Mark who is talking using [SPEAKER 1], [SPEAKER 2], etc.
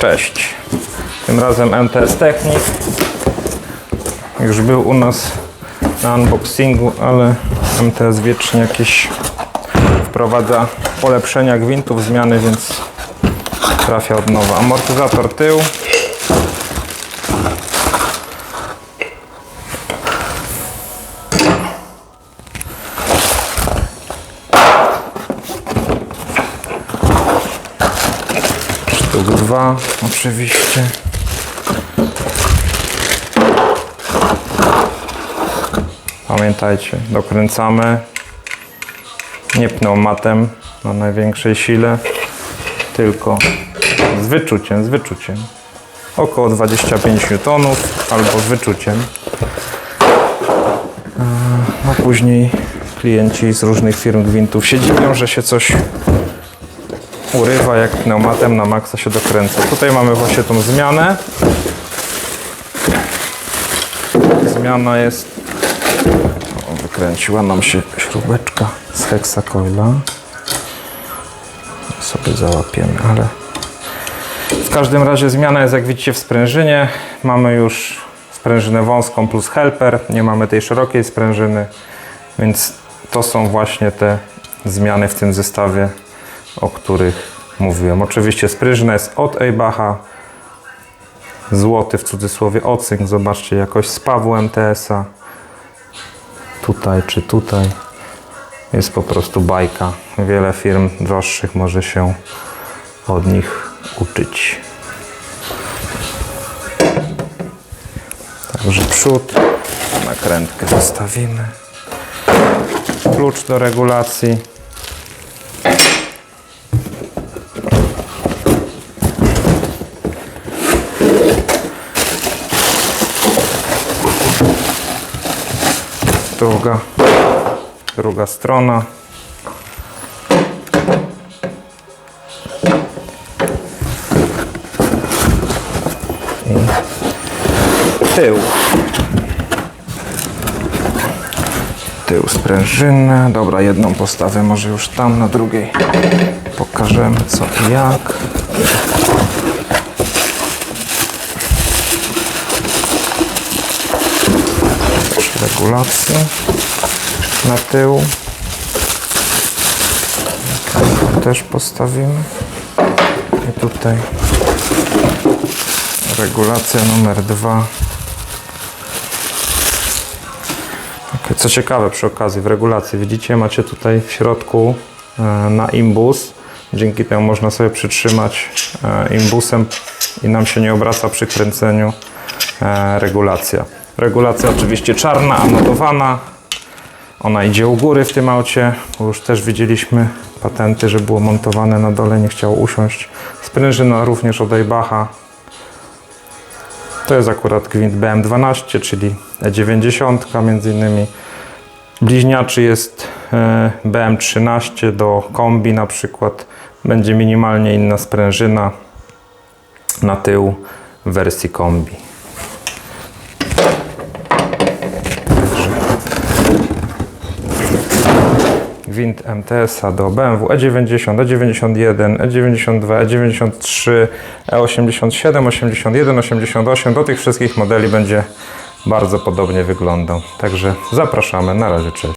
[SPEAKER 1] Cześć. Tym razem MTS Technik. Już był u nas na unboxingu, ale MTS wiecznie jakieś wprowadza polepszenia gwintów, zmiany, więc trafia od nowa. Amortyzator tył. Dwa oczywiście. Pamiętajcie, dokręcamy nie pneumatem na największej sile, tylko z wyczuciem, z wyczuciem. Około 25 N albo z wyczuciem. A później klienci z różnych firm gwintów się dziwią, że się coś urywa, jak pneumatem na maksa się dokręca. Tutaj mamy właśnie tą zmianę. Zmiana jest wykręciła nam się śrubeczka z heksakoila. Sobie załapiemy, ale w każdym razie zmiana jest jak widzicie w sprężynie. Mamy już sprężynę wąską plus helper. Nie mamy tej szerokiej sprężyny, więc to są właśnie te zmiany w tym zestawie, o których mówiłem. Oczywiście sprężyna jest od Eybacha. Złoty w cudzysłowie ocynk. Zobaczcie jakość spawu MTS-a tutaj czy tutaj jest po prostu bajka. Wiele firm droższych może się od nich uczyć. Także przód, nakrętkę zostawimy. Klucz do regulacji. Druga, druga strona. I tył. Tył sprężyny. Dobra, jedną postawę może już tam, na drugiej pokażemy co i jak. Regulację na tył. Też postawimy. I tutaj regulacja numer dwa. Ok, Co ciekawe przy okazji w regulacji widzicie macie tutaj w środku e, na imbus. Dzięki temu można sobie przytrzymać e, imbusem i nam się nie obraca przy kręceniu e, regulacja. Regulacja oczywiście czarna, anotowana. Ona idzie u góry w tym aucie, już też widzieliśmy patenty, że było montowane na dole, nie chciało usiąść. Sprężyna również od Eybacha. To jest akurat gwint BM12, czyli E90 między innymi. Bliźniaczy jest e, BM13 do kombi na przykład. Będzie minimalnie inna sprężyna na tył w wersji kombi. Gwint MTS-a do BMW E90, E91, E92, E93, E87, 81, 88. Do tych wszystkich modeli będzie bardzo podobnie wyglądał. Także zapraszamy. Na razie, cześć.